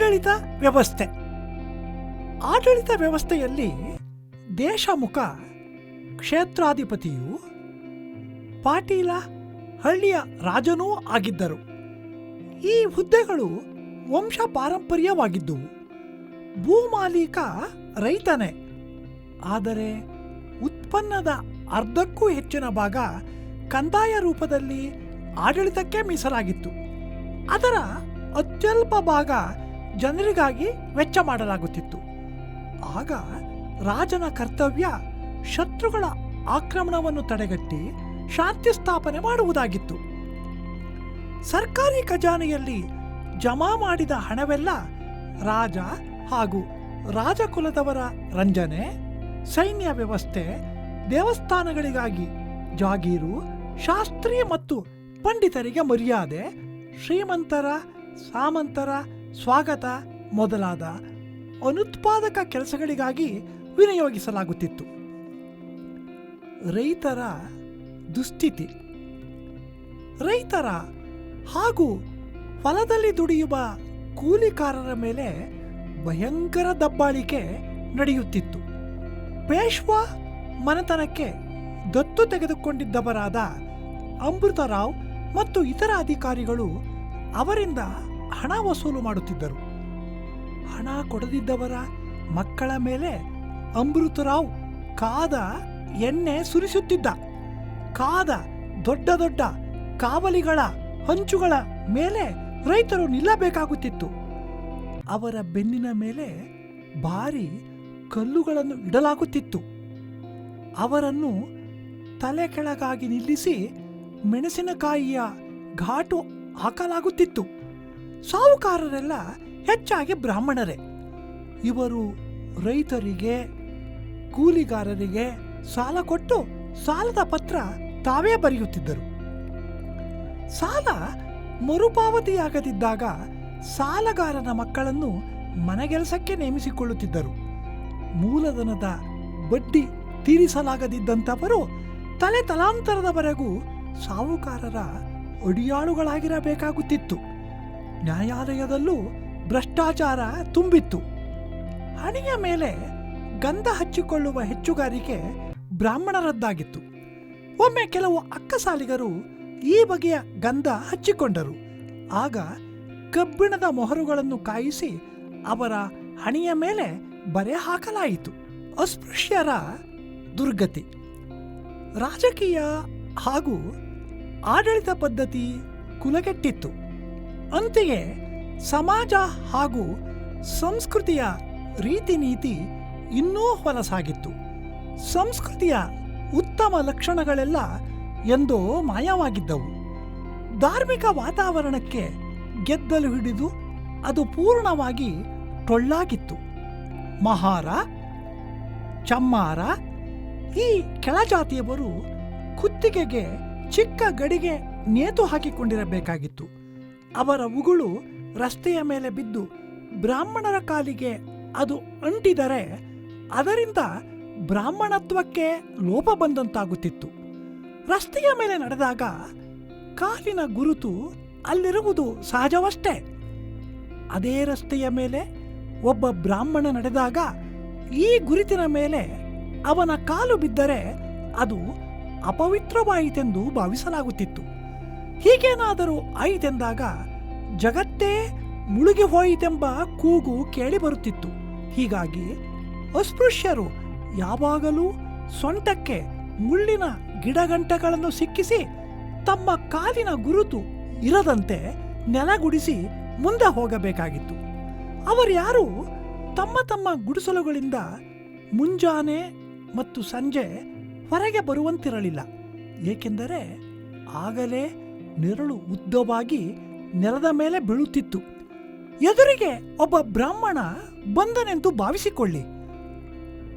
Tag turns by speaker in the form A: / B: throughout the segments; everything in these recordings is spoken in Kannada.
A: ಆಡಳಿತ ವ್ಯವಸ್ಥೆ. ಆಡಳಿತ ವ್ಯವಸ್ಥೆಯಲ್ಲಿ ದೇಶಮುಖ ಕ್ಷೇತ್ರಾಧಿಪತಿಯು ಪಾಟೀಲ ಹಳ್ಳಿಯ ರಾಜನೂ ಆಗಿದ್ದರು. ಈ ಹುದ್ದೆಗಳು ವಂಶ ಪಾರಂಪರ್ಯವಾಗಿದ್ದುವು ಭೂಮಾಲೀಕ ರೈತನೇ. ಆದರೆ ಉತ್ಪನ್ನದ ಅರ್ಧಕ್ಕೂ ಹೆಚ್ಚಿನ ಭಾಗ ಕಂದಾಯ ರೂಪದಲ್ಲಿ ಆಡಳಿತಕ್ಕೆ ಮೀಸಲಾಗಿತ್ತು. ಅದರ ಅತ್ಯಲ್ಪ ಭಾಗ ಜನರಿಗಾಗಿ ವೆಚ್ಚ ಮಾಡಲಾಗುತ್ತಿತ್ತು. ಆಗ ರಾಜನ ಕರ್ತವ್ಯ ಶತ್ರುಗಳ ಆಕ್ರಮಣವನ್ನು ತಡೆಗಟ್ಟಿ ಶಾಂತಿ ಸ್ಥಾಪನೆ ಮಾಡುವುದಾಗಿತ್ತು. ಸರ್ಕಾರಿ ಖಜಾನೆಯಲ್ಲಿ ಜಮಾ ಮಾಡಿದ ಹಣವೆಲ್ಲ ರಾಜ ಹಾಗೂ ರಾಜಕುಲದವರ ರಂಜನೆ, ಸೈನ್ಯ ವ್ಯವಸ್ಥೆ, ದೇವಸ್ಥಾನಗಳಿಗಾಗಿ ಜಾಗೀರು, ಶಾಸ್ತ್ರೀಯ ಮತ್ತು ಪಂಡಿತರಿಗೆ ಮರ್ಯಾದೆ, ಶ್ರೀಮಂತರ, ಸಾಮಂತರ ಸ್ವಾಗತ ಮೊದಲಾದ ಅನುತ್ಪಾದಕ ಕೆಲಸಗಳಿಗಾಗಿ ವಿನಿಯೋಗಿಸಲಾಗುತ್ತಿತ್ತು. ರೈತರ ದುಸ್ಥಿತಿ. ರೈತರ ಹಾಗೂ ಹೊಲದಲ್ಲಿ ದುಡಿಯುವ ಕೂಲಿಕಾರರ ಮೇಲೆ ಭಯಂಕರ ದಬ್ಬಾಳಿಕೆ ನಡೆಯುತ್ತಿತ್ತು. ಪೇಶ್ವಾ ಮನೆತನಕ್ಕೆ ದತ್ತು ತೆಗೆದುಕೊಂಡಿದ್ದವರಾದ ಅಮೃತರಾವ್ ಮತ್ತು ಇತರ ಅಧಿಕಾರಿಗಳು ಅವರಿಂದ ಹಣ ವಸೂಲು ಮಾಡುತ್ತಿದ್ದರು. ಹಣ ಕೊಡದಿದ್ದವರ ಮಕ್ಕಳ ಮೇಲೆ ಅಮೃತರಾವ್ ಕಾದ ಎಣ್ಣೆ ಸುರಿಸುತ್ತಿದ್ದ. ಕಾದ ದೊಡ್ಡ ದೊಡ್ಡ ಕಾವಲಿಗಳ ಹಂಚುಗಳ ಮೇಲೆ ರೈತರು ನಿಲ್ಲಬೇಕಾಗುತ್ತಿತ್ತು. ಅವರ ಬೆನ್ನಿನ ಮೇಲೆ ಭಾರಿ ಕಲ್ಲುಗಳನ್ನು ಇಡಲಾಗುತ್ತಿತ್ತು. ಅವರನ್ನು ತಲೆ ಕೆಳಗಾಗಿ ನಿಲ್ಲಿಸಿ ಮೆಣಸಿನಕಾಯಿಯ ಘಾಟು ಹಾಕಲಾಗುತ್ತಿತ್ತು. ಸಾಹುಕಾರರೆಲ್ಲ ಹೆಚ್ಚಾಗಿ ಬ್ರಾಹ್ಮಣರೇ. ಇವರು ರೈತರಿಗೆ, ಕೂಲಿಗಾರರಿಗೆ ಸಾಲ ಕೊಟ್ಟು ಸಾಲದ ಪತ್ರ ತಾವೇ ಬರೆಯುತ್ತಿದ್ದರು. ಸಾಲ ಮರುಪಾವತಿಯಾಗದಿದ್ದಾಗ ಸಾಲಗಾರನ ಮಕ್ಕಳನ್ನು ಮನೆಗೆಲಸಕ್ಕೆ ನೇಮಿಸಿಕೊಳ್ಳುತ್ತಿದ್ದರು. ಮೂಲಧನದ ಬಡ್ಡಿ ತೀರಿಸಲಾಗದಿದ್ದಂಥವರು ತಲೆ ತಲಾಂತರದವರೆಗೂ ಸಾಹುಕಾರರ ಅಡಿಯಾಳುಗಳಾಗಿರಬೇಕಾಗುತ್ತಿತ್ತು. ನ್ಯಾಯಾಲಯದಲ್ಲೂ ಭ್ರಷ್ಟಾಚಾರ ತುಂಬಿತ್ತು. ಹಣೆಯ ಮೇಲೆ ಗಂಧ ಹಚ್ಚಿಕೊಳ್ಳುವ ಹೆಚ್ಚುಗಾರಿಕೆ ಬ್ರಾಹ್ಮಣರದ್ದಾಗಿತ್ತು. ಒಮ್ಮೆ ಕೆಲವು ಅಕ್ಕಸಾಲಿಗರು ಈ ಬಗೆಯ ಗಂಧ ಹಚ್ಚಿಕೊಂಡರು. ಆಗ ಕಬ್ಬಿಣದ ಮೊಹರುಗಳನ್ನು ಕಾಯಿಸಿ ಅವರ ಹಣೆಯ ಮೇಲೆ ಬರೆ ಹಾಕಲಾಯಿತು. ಅಸ್ಪೃಶ್ಯರ ದುರ್ಗತಿ. ರಾಜಕೀಯ ಹಾಗೂ ಆಡಳಿತ ಪದ್ಧತಿ ಕುಲಗೆಟ್ಟಿತ್ತು. ಅಂತೆಯೇ ಸಮಾಜ ಹಾಗೂ ಸಂಸ್ಕೃತಿಯ ರೀತಿ ನೀತಿ ಇನ್ನೂ ಹೊಲಸಾಗಿತ್ತು. ಸಂಸ್ಕೃತಿಯ ಉತ್ತಮ ಲಕ್ಷಣಗಳೆಲ್ಲ ಎಂದೋ ಮಾಯವಾಗಿದ್ದವು. ಧಾರ್ಮಿಕ ವಾತಾವರಣಕ್ಕೆ ಗೆದ್ದಲು ಹಿಡಿದು ಅದು ಪೂರ್ಣವಾಗಿ ಟೊಳ್ಳಾಗಿತ್ತು. ಮಹಾರ, ಚಮ್ಮಾರ, ಈ ಕೆಳಜಾತಿಯವರು ಕುತ್ತಿಗೆಗೆ ಚಿಕ್ಕ ಗಡಿಗೆ ನೇತು ಹಾಕಿಕೊಂಡಿರಬೇಕಾಗಿತ್ತು. ಅವರ ಉಗುಳು ರಸ್ತೆಯ ಮೇಲೆ ಬಿದ್ದು ಬ್ರಾಹ್ಮಣರ ಕಾಲಿಗೆ ಅದು ಅಂಟಿದರೆ ಅದರಿಂದ ಬ್ರಾಹ್ಮಣತ್ವಕ್ಕೆ ಲೋಪ ಬಂದಂತಾಗುತ್ತಿತ್ತು. ರಸ್ತೆಯ ಮೇಲೆ ನಡೆದಾಗ ಕಾಲಿನ ಗುರುತು ಅಲ್ಲಿರುವುದು ಸಹಜವಷ್ಟೇ. ಅದೇ ರಸ್ತೆಯ ಮೇಲೆ ಒಬ್ಬ ಬ್ರಾಹ್ಮಣ ನಡೆದಾಗ ಈ ಗುರುತಿನ ಮೇಲೆ ಅವನ ಕಾಲು ಬಿದ್ದರೆ ಅದು ಅಪವಿತ್ರವಾಯಿತೆಂದು ಭಾವಿಸಲಾಗುತ್ತಿತ್ತು. ಹೀಗೇನಾದರೂ ಆಯಿತೆಂದಾಗ ಜಗತ್ತೇ ಮುಳುಗಿ ಹೋಯಿತೆಂಬ ಕೂಗು ಕೇಳಿಬರುತ್ತಿತ್ತು ಹೀಗಾಗಿ ಅಸ್ಪೃಶ್ಯರು ಯಾವಾಗಲೂ ಸೊಂಟಕ್ಕೆ ಮುಳ್ಳಿನ ಗಿಡಗಂಟೆಗಳನ್ನು ಸಿಕ್ಕಿಸಿ ತಮ್ಮ ಕಾಲಿನ ಗುರುತು ಇರದಂತೆ ನೆಲಗುಡಿಸಿ ಮುಂದೆ ಹೋಗಬೇಕಾಗಿತ್ತು. ಅವರ್ಯಾರು ತಮ್ಮ ತಮ್ಮ ಗುಡಿಸಲುಗಳಿಂದ ಮುಂಜಾನೆ ಮತ್ತು ಸಂಜೆ ಹೊರಗೆ ಬರುವಂತಿರಲಿಲ್ಲ. ಏಕೆಂದರೆ ಆಗಲೇ ನೆರಳು ಉದ್ದವಾಗಿ ನೆಲದ ಮೇಲೆ ಬೀಳುತ್ತಿತ್ತು. ಎದುರಿಗೆ ಒಬ್ಬ ಬ್ರಾಹ್ಮಣ ಬಂದನೆಂದು ಭಾವಿಸಿಕೊಳ್ಳಿ.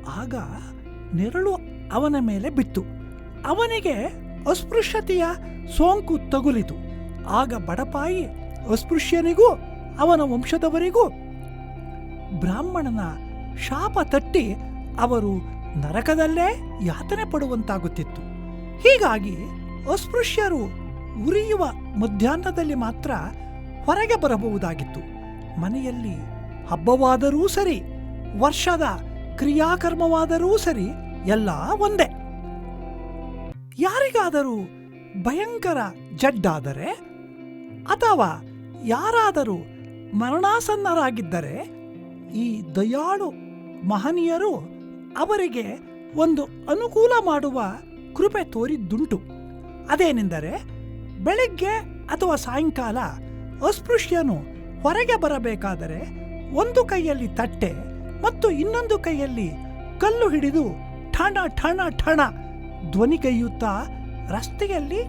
A: ಆಗ ನೆರಳು ಅವನ ಮೇಲೆ ಬಿತ್ತು. ಅವನಿಗೆ ಅಸ್ಪೃಶ್ಯತೆಯ ಸೋಂಕು ತಗುಲಿತು. ಆಗ ಬಡಪಾಯಿ ಅಸ್ಪೃಶ್ಯನಿಗೂ ಅವನ ವಂಶದವರಿಗೂ ಬ್ರಾಹ್ಮಣನ ಶಾಪ ತಟ್ಟಿ ಅವರು ನರಕದಲ್ಲೇ ಯಾತನೆ ಪಡುವಂತಾಗುತ್ತಿತ್ತು. ಹೀಗಾಗಿ ಅಸ್ಪೃಶ್ಯರು ಉರಿಯುವ ಮಧ್ಯಾಹ್ನದಲ್ಲಿ ಮಾತ್ರ ಹೊರಗೆ ಬರಬಹುದಾಗಿತ್ತು. ಮನೆಯಲ್ಲಿ ಹಬ್ಬವಾದರೂ ಸರಿ, ವರ್ಷದ ಕ್ರಿಯಾಕರ್ಮವಾದರೂ ಸರಿ ಎಲ್ಲ ಒಂದೇ. ಯಾರಿಗಾದರೂ ಭಯಂಕರ ಜಡ್ಡಾದರೆ, ಅಥವಾ ಯಾರಾದರೂ ಮರಣಾಸನ್ನರಾಗಿದ್ದರೆ, ಈ ದಯಾಳು ಮಹನೀಯರು ಅವರಿಗೆ ಒಂದು ಅನುಕೂಲ ಮಾಡುವ ಕೃಪೆ ತೋರಿದ್ದುಂಟು. ಅದೇನೆಂದರೆ ಬೆಳಿಗ್ಗೆ ಅಥವಾ ಸಾಯಂಕಾಲ ಅಸ್ಪೃಶ್ಯನು ಹೊರಗೆ ಬರಬೇಕಾದರೆ ಒಂದು ಕೈಯಲ್ಲಿ ತಟ್ಟೆ ಮತ್ತು ಇನ್ನೊಂದು ಕೈಯಲ್ಲಿ ಕಲ್ಲು ಹಿಡಿದು ಠಣ ಠಣ ಠಣ ಧ್ವನಿಗೈಯುತ್ತಾ ರಸ್ತೆಯಲ್ಲಿ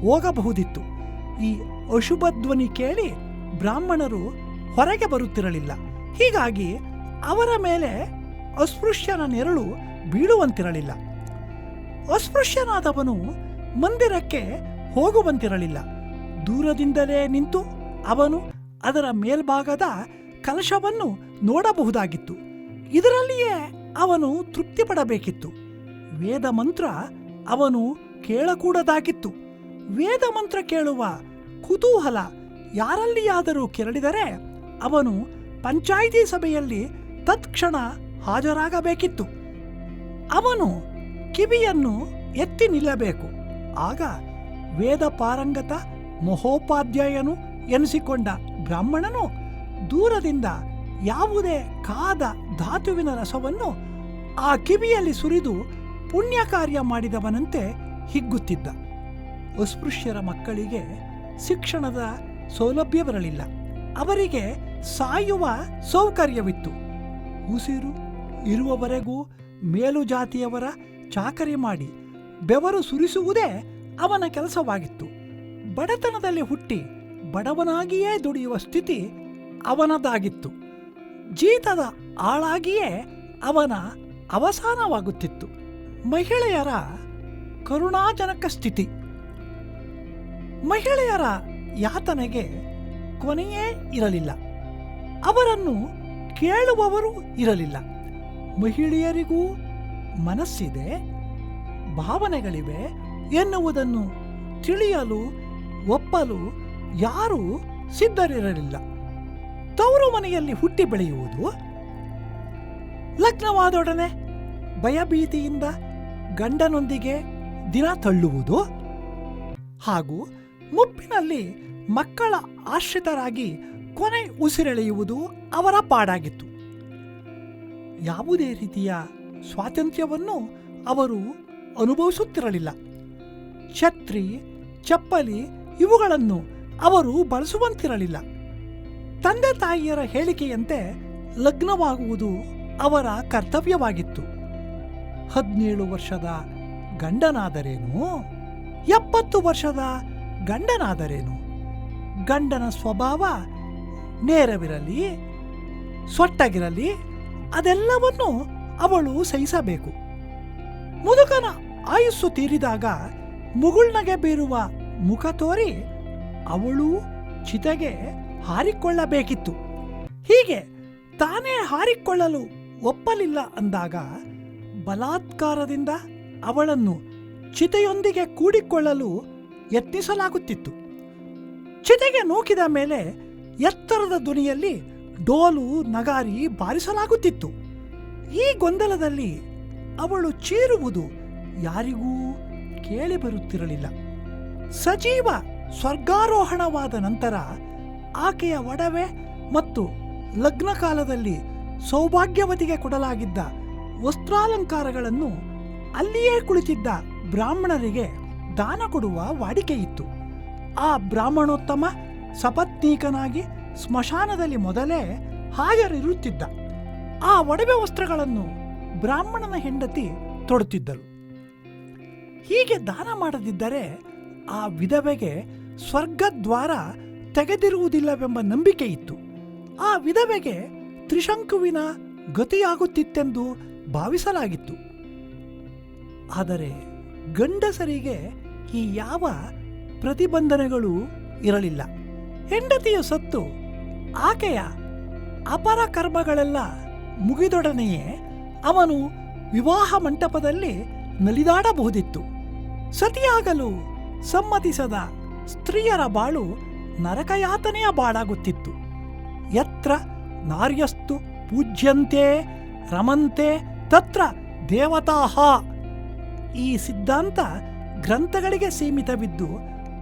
A: ಹೋಗಬಹುದಿತ್ತು. ಈ ಅಶುಭ ಧ್ವನಿ ಕೇಳಿ ಬ್ರಾಹ್ಮಣರು ಹೊರಗೆ ಬರುತ್ತಿರಲಿಲ್ಲ. ಹೀಗಾಗಿ ಅವರ ಮೇಲೆ ಅಸ್ಪೃಶ್ಯನ ನೆರಳು ಬೀಳುವಂತಿರಲಿಲ್ಲ. ಅಸ್ಪೃಶ್ಯನಾದವನು ಮಂದಿರಕ್ಕೆ ಹೋಗುವಂತಿರಲಿಲ್ಲ ದೂರದಿಂದಲೇ ನಿಂತು ಅವನು ಅದರ ಮೇಲ್ಭಾಗದ ಕಲಶವನ್ನು ನೋಡಬಹುದಾಗಿತ್ತು. ಇದರಲ್ಲಿಯೇ ಅವನು ತೃಪ್ತಿಪಡಬೇಕಿತ್ತು. ವೇದ ಮಂತ್ರ ಅವನು ಕೇಳಕೂಡದಾಗಿತ್ತು. ವೇದ ಮಂತ್ರ ಕೇಳುವ ಕುತೂಹಲ ಯಾರಲ್ಲಿಯಾದರೂ ಕೆರಳಿದರೆ ಅವನು ಪಂಚಾಯಿತಿ ಸಭೆಯಲ್ಲಿ ತತ್ಕ್ಷಣ ಹಾಜರಾಗಬೇಕಿತ್ತು. ಅವನು ಕಿವಿಯನ್ನು ಎತ್ತಿ ನಿಲ್ಲಬೇಕು. ಆಗ ವೇದ ಪಾರಂಗತ ಮಹೋಪಾಧ್ಯಾಯನು ಎನಿಸಿಕೊಂಡ ಬ್ರಾಹ್ಮಣನು ದೂರದಿಂದ ಯಾವುದೇ ಕಾದ ಧಾತುವಿನ ರಸವನ್ನು ಆ ಕಿವಿಯಲ್ಲಿ ಸುರಿದು ಪುಣ್ಯ ಕಾರ್ಯ ಮಾಡಿದವನಂತೆ ಹಿಗ್ಗುತ್ತಿದ್ದ. ಅಸ್ಪೃಶ್ಯರ ಮಕ್ಕಳಿಗೆ ಶಿಕ್ಷಣದ ಸೌಲಭ್ಯ ಬರಲಿಲ್ಲ. ಅವರಿಗೆ ಸಾಯುವ ಸೌಕರ್ಯವಿತ್ತು. ಉಸಿರು ಇರುವವರೆಗೂ ಮೇಲುಜಾತಿಯವರ ಚಾಕರಿ ಮಾಡಿ ಬೆವರು ಸುರಿಸುವುದೇ ಅವನ ಕೆಲಸವಾಗಿತ್ತು. ಬಡತನದಲ್ಲಿ ಹುಟ್ಟಿ ಬಡವನಾಗಿಯೇ ದುಡಿಯುವ ಸ್ಥಿತಿ ಅವನದಾಗಿತ್ತು. ಜೀತದ ಆಳಾಗಿಯೇ ಅವನ ಅವಸಾನವಾಗುತ್ತಿತ್ತು. ಮಹಿಳೆಯರ ಕರುಣಾಜನಕ ಸ್ಥಿತಿ. ಮಹಿಳೆಯರ ಯಾತನೆಗೆ ಕೊನೆಯೇ ಇರಲಿಲ್ಲ. ಅವರನ್ನು ಕೇಳುವವರು ಇರಲಿಲ್ಲ. ಮಹಿಳೆಯರಿಗೂ ಮನಸ್ಸಿದೆ, ಭಾವನೆಗಳಿವೆ ಎನ್ನುವುದನ್ನು ತಿಳಿಯಲು, ಒಪ್ಪಲು ಯಾರೂ ಸಿದ್ಧರಿರಲಿಲ್ಲ. ತವರು ಮನೆಯಲ್ಲಿ ಹುಟ್ಟಿ ಬೆಳೆಯುವುದು ಲಗ್ನವಾದೊಡನೆ ಭಯಭೀತಿಯಿಂದ ಗಂಡನೊಂದಿಗೆ ದಿನ ತಳ್ಳುವುದು ಹಾಗೂ ಮುಪ್ಪಿನಲ್ಲಿ ಮಕ್ಕಳ ಆಶ್ರಿತರಾಗಿ ಕೊನೆ ಉಸಿರೆಳೆಯುವುದು ಅವರ ಪಾಡಾಗಿತ್ತು. ಯಾವುದೇ ರೀತಿಯ ಸ್ವಾತಂತ್ರ್ಯವನ್ನು ಅವರು ಅನುಭವಿಸುತ್ತಿರಲಿಲ್ಲ. ಛತ್ರಿ, ಚಪ್ಪಲಿ ಇವುಗಳನ್ನು ಅವರು ಬಳಸುವಂತಿರಲಿಲ್ಲ. ತಂದೆ ತಾಯಿಯರ ಹೇಳಿಕೆಯಂತೆ ಲಗ್ನವಾಗುವುದು ಅವರ ಕರ್ತವ್ಯವಾಗಿತ್ತು. ಹದಿನೇಳು ವರ್ಷದ ಗಂಡನಾದರೇನು? ಎಪ್ಪತ್ತು ವರ್ಷದ ಗಂಡನಾದರೇನು? ಗಂಡನ ಸ್ವಭಾವ ನೇರವಿರಲಿ, ಸೊಟ್ಟಾಗಿರಲಿ, ಅದೆಲ್ಲವನ್ನು ಅವಳು ಸಹಿಸಬೇಕು. ಮುದುಕನ ಆಯುಸ್ಸು ತೀರಿದಾಗ ಮುಗುಳ್ನಗೆ ಬೀರುವ ಮುಖ ತೋರಿ ಅವಳು ಚಿತೆಗೆ ಹಾರಿಕೊಳ್ಳಬೇಕಿತ್ತು. ಹೀಗೆ ತಾನೇ ಹಾರಿಕೊಳ್ಳಲು ಒಪ್ಪಲಿಲ್ಲ ಅಂದಾಗ ಬಲಾತ್ಕಾರದಿಂದ ಅವಳನ್ನು ಚಿತೆಯೊಂದಿಗೆ ಕೂಡಿಕೊಳ್ಳಲು ಯತ್ನಿಸಲಾಗುತ್ತಿತ್ತು. ಚಿತೆಗೆ ನೂಕಿದ ಮೇಲೆ ಎತ್ತರದ ಧ್ವನಿಯಲ್ಲಿ ಡೋಲು ನಗಾರಿ ಬಾರಿಸಲಾಗುತ್ತಿತ್ತು. ಈ ಗೊಂದಲದಲ್ಲಿ ಅವಳು ಚೀರುವುದು ಯಾರಿಗೂ ಕೇಳಿ ಬರುತ್ತಿರಲಿಲ್ಲ. ಸಜೀವ ಸ್ವರ್ಗಾರೋಹಣವಾದ ನಂತರ ಆಕೆಯ ಒಡವೆ ಮತ್ತು ಲಗ್ನ ಕಾಲದಲ್ಲಿ ಸೌಭಾಗ್ಯವತಿಗೆ ಕೊಡಲಾಗಿದ್ದ ವಸ್ತ್ರಾಲಂಕಾರಗಳನ್ನು ಅಲ್ಲಿಯೇ ಕುಳಿತಿದ್ದ ಬ್ರಾಹ್ಮಣರಿಗೆ ದಾನ ಕೊಡುವ ವಾಡಿಕೆಯಿತ್ತು. ಆ ಬ್ರಾಹ್ಮಣೋತ್ತಮ ಸಪತ್ನೀಕನಾಗಿ ಸ್ಮಶಾನದಲ್ಲಿ ಮೊದಲೇ ಹಾಜರಿರುತ್ತಿದ್ದ ಆ ಒಡವೆ ವಸ್ತ್ರಗಳನ್ನು ಬ್ರಾಹ್ಮಣನ ಹೆಂಡತಿ ತೊಡುತ್ತಿದ್ದಳು. ಹೀಗೆ ದಾನ ಮಾಡದಿದ್ದರೆ ಆ ವಿಧವೆಗೆ ಸ್ವರ್ಗದ್ವಾರ ತೆಗೆದಿರುವುದಿಲ್ಲವೆಂಬ ನಂಬಿಕೆ ಇತ್ತು. ಆ ವಿಧವೆಗೆ ತ್ರಿಶಂಕುವಿನ ಗತಿಯಾಗುತ್ತಿತ್ತೆಂದು ಭಾವಿಸಲಾಗಿತ್ತು. ಆದರೆ ಗಂಡಸರಿಗೆ ಈ ಯಾವ ಪ್ರತಿಬಂಧನೆಗಳು ಇರಲಿಲ್ಲ. ಹೆಂಡತಿಯ ಸತ್ತು ಆಕೆಯ ಅಪರ ಕರ್ಮಗಳೆಲ್ಲ ಮುಗಿದೊಡನೆಯೇ ಅವನು ವಿವಾಹ ಮಂಟಪದಲ್ಲಿ ನಲಿದಾಡಬಹುದಿತ್ತು. ಸತಿಯಾಗಲು ಸಮ್ಮತಿಸದ ಸ್ತ್ರೀಯರ ಬಾಳು ನರಕಯಾತನೆಯ ಬಾಳಾಗುತ್ತಿತ್ತು. ಯತ್ರ ನಾರ್ಯಸ್ತು ಪೂಜ್ಯಂತೆ ರಮಂತೆ ತತ್ರ ದೇವತಾಹ ಈ ಸಿದ್ಧಾಂತ ಗ್ರಂಥಗಳಿಗೆ ಸೀಮಿತವಿದ್ದು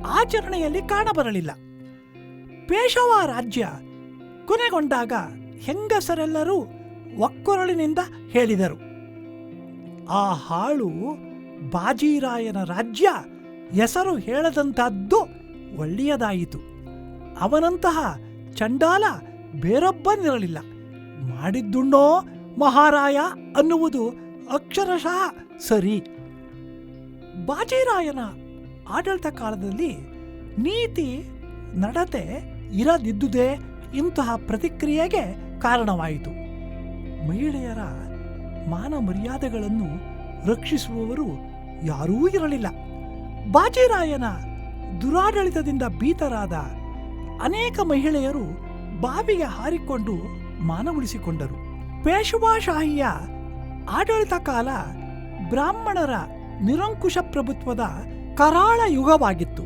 A: ಆಚರಣೆಯಲ್ಲಿ ಕಾಣಬರಲಿಲ್ಲ. ಪೇಶವ ರಾಜ್ಯ ಕೊನೆಗೊಂಡಾಗ ಹೆಂಗಸರೆಲ್ಲರೂ ಒಕ್ಕೊರಳಿನಿಂದ ಹೇಳಿದರು. ಆ ಹಾಳು ಬಾಜಿರಾಯನ ರಾಜ್ಯ ಹೆಸರು ಹೇಳದಂತಹದ್ದು ಒಳ್ಳೆಯದಾಯಿತು. ಅವನಂತಹ ಚಂಡಾಲ ಬೇರೊಬ್ಬನಿರಲಿಲ್ಲ. ಮಾಡಿದ್ದುಣ್ಣೋ ಮಹಾರಾಯ ಅನ್ನುವುದು ಅಕ್ಷರಶಃ ಸರಿ. ಬಾಜಿರಾಯನ ಆಡಳಿತ ಕಾಲದಲ್ಲಿ ನೀತಿ, ನಡತೆ ಇರದಿದ್ದುದೇ ಇಂತಹ ಪ್ರತಿಕ್ರಿಯೆಗೆ ಕಾರಣವಾಯಿತು. ಮಹಿಳೆಯರ ಮಾನ ಮರ್ಯಾದೆಗಳನ್ನು ರಕ್ಷಿಸುವವರು ಯಾರೂ ಇರಲಿಲ್ಲ. ಬಾಜಿರಾಯನ ದುರಾಡಳಿತದಿಂದ ಭೀತರಾದ ಅನೇಕ ಮಹಿಳೆಯರು ಬಾವಿಗೆ ಹಾರಿಕೊಂಡು ಮಾನ ಉಳಿಸಿಕೊಂಡರು ಪೇಶವಾಶಾಹಿಯ ಆಡಳಿತ ಕಾಲ ಬ್ರಾಹ್ಮಣರ ನಿರಂಕುಶ ಪ್ರಭುತ್ವದ ಕರಾಳ ಯುಗವಾಗಿತ್ತು.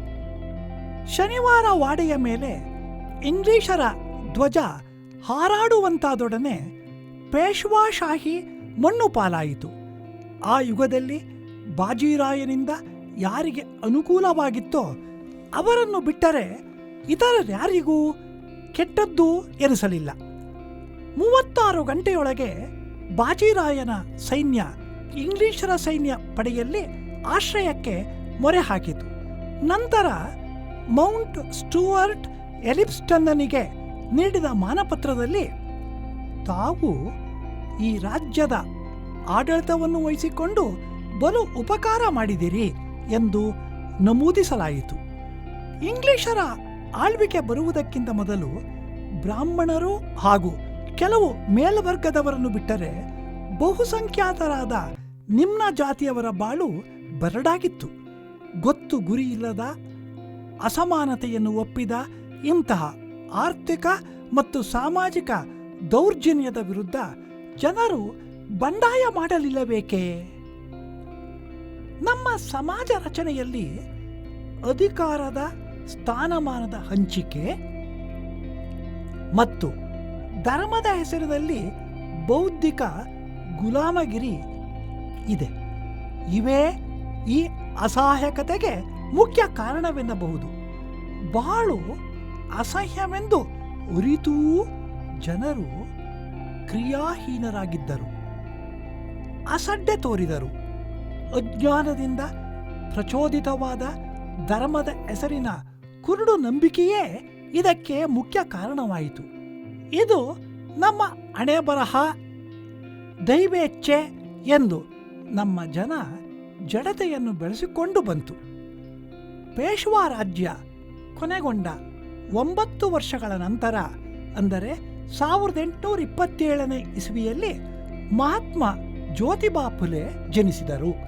A: ಶನಿವಾರ ವಾಡೆಯ ಮೇಲೆ ಇಂಗ್ಲಿಷರ ಧ್ವಜ ಹಾರಾಡುವಂತಾದೊಡನೆ ಪೇಶ್ವಾಶಾಹಿ ಮಣ್ಣು ಪಾಲಾಯಿತು. ಆ ಯುಗದಲ್ಲಿ ಬಾಜಿರಾಯನಿಂದ ಯಾರಿಗೆ ಅನುಕೂಲವಾಗಿತ್ತೋ ಅವರನ್ನು ಬಿಟ್ಟರೆ ಇತರರ್ಯಾರಿಗೂ ಕೆಟ್ಟದ್ದು ಎನಿಸಲಿಲ್ಲ. ಮೂವತ್ತಾರು ಗಂಟೆಯೊಳಗೆ ಬಾಜಿರಾಯನ ಸೈನ್ಯ ಇಂಗ್ಲಿಷರ ಸೈನ್ಯ ಪಡೆಯಲ್ಲಿ ಆಶ್ರಯಕ್ಕೆ ಮೊರೆ ಹಾಕಿತು. ನಂತರ ಮೌಂಟ್ ಸ್ಟೂವರ್ಟ್ ಎಲಿಪ್ಸ್ಟನ್ನನಿಗೆ ನೀಡಿದ ಮಾನಪತ್ರದಲ್ಲಿ ತಾವು ಈ ರಾಜ್ಯದ ಆಡಳಿತವನ್ನು ವಹಿಸಿಕೊಂಡು ಬಲು ಉಪಕಾರ ಮಾಡಿದಿರಿ ಎಂದು ನಮೂದಿಸಲಾಯಿತು. ಇಂಗ್ಲಿಷರ ಆಳ್ವಿಕೆ ಬರುವುದಕ್ಕಿಂತ ಮೊದಲು ಬ್ರಾಹ್ಮಣರು ಹಾಗೂ ಕೆಲವು ಮೇಲ್ವರ್ಗದವರನ್ನು ಬಿಟ್ಟರೆ ಬಹುಸಂಖ್ಯಾತರಾದ ನಿಮ್ನ ಜಾತಿಯವರ ಬಾಳು ಬರಡಾಗಿತ್ತು. ಗೊತ್ತು ಗುರಿ ಇಲ್ಲದ, ಅಸಮಾನತೆಯನ್ನು ಒಪ್ಪಿದ ಇಂತಹ ಆರ್ಥಿಕ ಮತ್ತು ಸಾಮಾಜಿಕ ದೌರ್ಜನ್ಯದ ವಿರುದ್ಧ ಜನರು ಬಂಡಾಯ ಮಾಡಲಿಲ್ಲಬೇಕೇ? ನಮ್ಮ ಸಮಾಜ ರಚನೆಯಲ್ಲಿ ಅಧಿಕಾರದ ಸ್ಥಾನಮಾನದ ಹಂಚಿಕೆ ಮತ್ತು ಧರ್ಮದ ಹೆಸರಿನಲ್ಲಿ ಬೌದ್ಧಿಕ ಗುಲಾಮಗಿರಿ ಇದೆ. ಇವೇ ಈ ಅಸಹಾಯಕತೆಗೆ ಮುಖ್ಯ ಕಾರಣವೆನ್ನಬಹುದು. ಬಾಳು ಅಸಹ್ಯವೆಂದು ಉರಿತೂ ಜನರು ಕ್ರಿಯಾಹೀನರಾಗಿದ್ದರು. ಅಸಡ್ಡೆ ತೋರಿದರು. ಅಜ್ಞಾನದಿಂದ ಪ್ರಚೋದಿತವಾದ ಧರ್ಮದ ಹೆಸರಿನ ಕುರುಡು ನಂಬಿಕೆಯೇ ಇದಕ್ಕೆ ಮುಖ್ಯ ಕಾರಣವಾಯಿತು. ಇದು ನಮ್ಮ ಹಣೆ ಬರಹ ದೈವೇಚ್ಛೆ ಎಂದು ನಮ್ಮ ಜನ ಜಡತೆಯನ್ನು ಬೆಳೆಸಿಕೊಂಡು ಬಂತು. ಪೇಶ್ವಾ ರಾಜ್ಯ ಕೊನೆಗೊಂಡ ಒಂಬತ್ತು ವರ್ಷಗಳ ನಂತರ, ಅಂದರೆ ಸಾವಿರದ ಎಂಟುನೂರ ಇಪ್ಪತ್ತೇಳನೇ ಇಸವಿಯಲ್ಲಿ ಮಹಾತ್ಮ ಜ್ಯೋತಿಬಾ ಫುಲೆ ಜನಿಸಿದರು.